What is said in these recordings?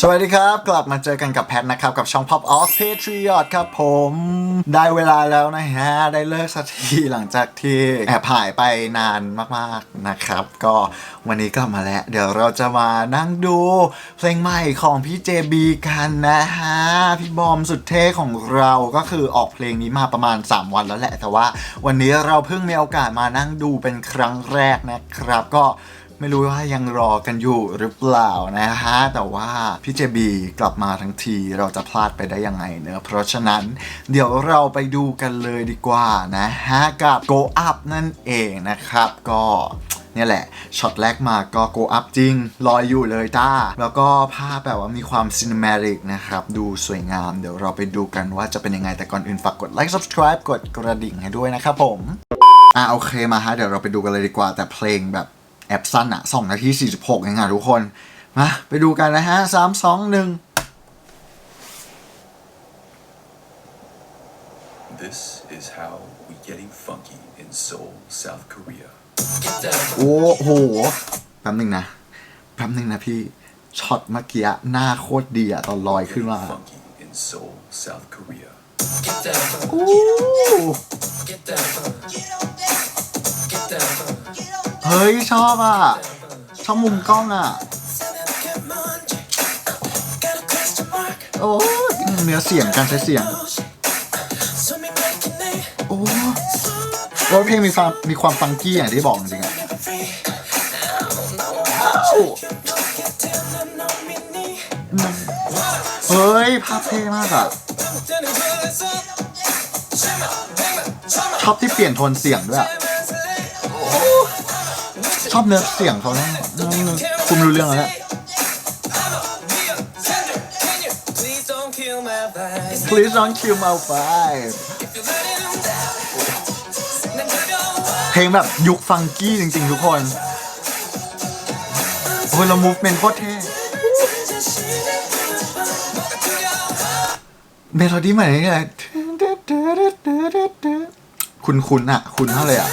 สวัสดีครับ กลับมาเจอกันกับแพทนะครับ กับช่อง Pop Off Patriot ครับผม ได้เวลาแล้วนะฮะ ได้เลิกสักทีหลังจากที่แอบหายไปนานมากๆนะครับ ก็วันนี้กลับมาแล้ว เดี๋ยวเราจะมานั่งดูเพลงใหม่ของพี่ JB กันนะฮะ พี่บอมสุดเท่ของเราก็คือออกเพลงนี้มาประมาณ 3 วันแล้วแหละ แต่ว่าวันนี้เราเพิ่งมีโอกาสมานั่งดูเป็นครั้งแรกนะครับก็ ไม่รู้ว่ายังรอกันอยู่หรือเปล่านะฮะ แต่ว่าพี่เจบีกลับมาทั้งทีเราจะพลาดไปได้ยังไงเนอะเพราะฉะนั้นเดี๋ยวเราไปดูกันเลยดีกว่านะฮะ กับ Go Up นั่นเองนะครับ ก็เนี่ยแหละช็อตแรกมาก็ Go Up จริง ลอยอยู่เลยจ้า แล้วก็ภาพแบบว่ามีความ cinematic นะครับ ดูสวยงาม เดี๋ยวเราไปดูกันว่าจะเป็นยังไงแต่ก่อนอื่นฝากกด like subscribe กดกระดิ่งให้ด้วยนะครับผม อะโอเคมาฮะ เดี๋ยวเราไปดูกันเลยดีกว่าแต่เพลงแบบ แอบสั้นอะ2นาที46เองอะทุกคน มา ไปดูกันนะฮะ3 2 1 This is how we getting funky in Seoul, South Korea. โอ้โหแป๊บนึงนะแป๊บนึงนะพี่ช็อตเมื่อกี้หน้าโคตรดีอะตอนลอยขึ้น Getting มา funky in Seoul, South Korea. โอ้ เฮ้ย ชอบอะ ชอบมุมกล้องอะ โอ้เนื้อเสียงการใช้เสียง โอ้โอ้เพลงมีความมีความฟังกี้อย่างที่บอกจริงๆอะเฮ้ย ภาพเท่มากอะ ชอบที่เปลี่ยนโทนเสียงด้วยอะ ชอบเนื้อเสียงเขานะคุณรู้เรื่องแล้วแหละ Please don't kill my vibe เพลงแบบยุคฟังกี้จริง ๆ ทุกคนโอ้ยแล้วมูฟเมนต์โคตรเท่เมโลดี้ใหม่นี่แหละคุณคุณอะคุณเท่าเลยอะ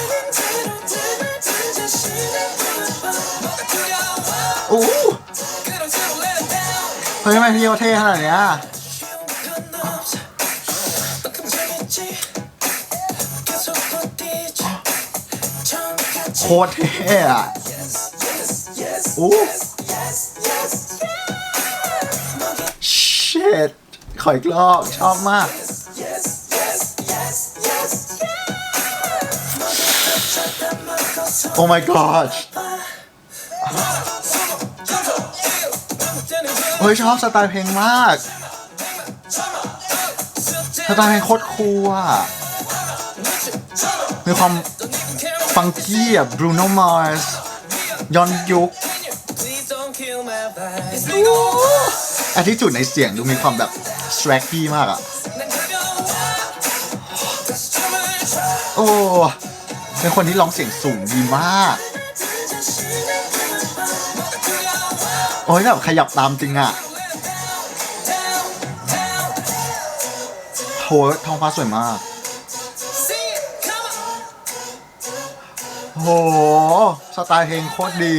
โอ้เฮ้ยทำไมพี่เขาเท่ขนาดเนี้ยโคตรเท่อะโอ้ shit ขออีกรอบ ชอบมาก Oh my god เฮ้ยชอบสไตล์เพลงมาก สไตล์เพลงโคตรคูลอะ มีความฟังกี้อะ Bruno Mars ย้อนยุคอาที่จุดในเสียงดูมีความแบบ s t r a c k y มากอะ โอ้ เป็นคนที่ร้องเสียงสูงดีมาก โอ้ยแบบขยับตามจริงอะโหท้องฟ้าสวยมาก โห สไตล์เพลงโคตรดี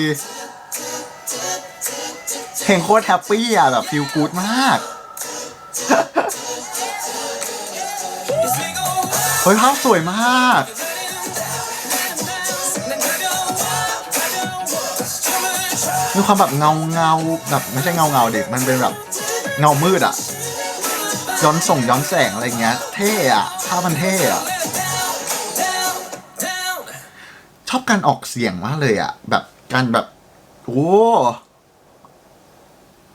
เพลงโคตรแฮปปี้อะ แบบฟีลกูดมาก เฮ้ยภาพสวยมาก มีความแบบเงาเงาแบบไม่ใช่เงาเงาเด็กมันเป็นแบบเงามืดอะย้อนส่งย้อนแสงอะไรเงี้ย เท่อะภาพมันเท่อะชอบการออกเสียงมากเลยอะแบบการแบบโอ้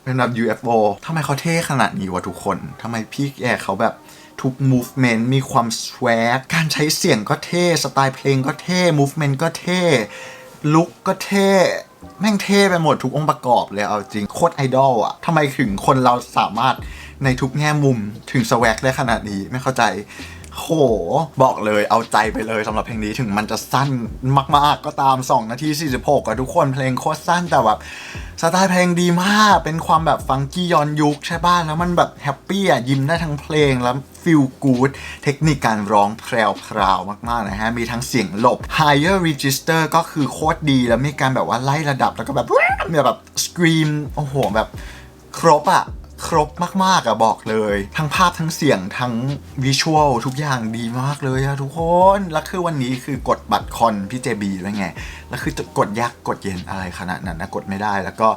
เป็นแบบ UFO ทำไมเขาเท่ขนาดนี้วะทุกคนทำไมพี่แกเขาแบบทุก movement มีความ swag การใช้เสียงก็เท่ สไตล์เพลงก็เท่ movement ก็เท่ ลุคก็เท่ แม่งเท่ไปหมดทุกองค์ประกอบเลยเอาจริงโคตรไอดอลอะทำไมถึงคนเราสามารถในทุกแง่มุมถึงสวักได้ขนาดนี้ไม่เข้าใจ โห บอกเลยเอาใจไปเลยสำหรับเพลงนี้ถึงมันจะสั้นมากๆก็ตาม 2 นาที 46อะทุกคนเพลงโคตรสั้นแต่แบบสไตล์เพลงดีมาก เป็นความแบบฟังกี้ย้อนยุคใช่ป่ะแล้วมันแบบแฮปปี้อะยิ้มได้ทั้งเพลงแล้วฟิลกูดเทคนิคการร้องแพรวพราวมาก ๆ นะฮะ มีทั้งเสียงหลบ higher register ก็คือโคตรดีแล้วมีการแบบว่าไล่ระดับแล้วก็แบบแบบ scream โอ้โหแบบครบอะ ครบมากๆอะบอกเลย ทั้งภาพทั้งเสียงทั้งวิชวลทุกอย่างดีมากเลยอะทุกคน แล้วคือวันนี้คือกดบัตรคอนพี่เจบีด้วไง แล้วคือจะกดยากกดเย็นอะไรขนาดนั้นนะกดไม่ได้แล้วก็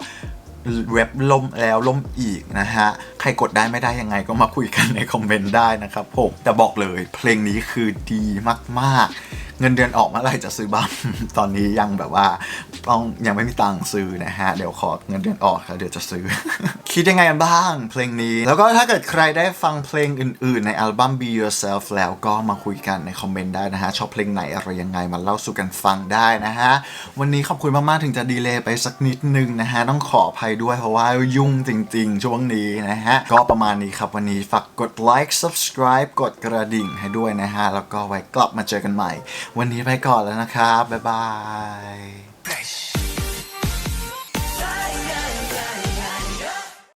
เว็บล่มแล้วล่มอีกนะฮะ ใครกดได้ไม่ได้ยังไงก็มาคุยกันในคอมเมนต์ได้นะครับผมแต่บอกเลยเพลงนี้คือดีมากๆ เงินเดือนออกเมื่อไหร่จะซื้อบ้างตอนนี้ยังแบบว่าต้องยังไม่มีตังค์ซื้อนะฮะ เดี๋ยวขอเงินเดือนออกแล้วเดี๋ยวจะซื้อ คิดยังไงกันบ้างเพลงนี้ แล้วก็ถ้าเกิดใครได้ฟังเพลงอื่นๆ ในอัลบั้ม Be Yourself แล้วก็มาคุยกันในคอมเมนต์ได้นะฮะ ชอบเพลงไหนอะไรยังไงมาเล่าสู่กันฟังได้นะฮะ วันนี้ขอบคุณมากๆถึงจะดีเลย์ไปสักนิดนึงนะฮะ ต้องขออภัยด้วยเพราะว่ายุ่งจริง ๆ ช่วงนี้นะฮะก็ประมาณนี้ครับวันนี้ฝากกดไลค์ subscribe กดกระดิ่งให้ด้วยนะฮะแล้วก็ไว้กลับมาเจอกันใหม่วันนี้ไปก่อนแล้วนะครับ บ๊ายบาย Fresh.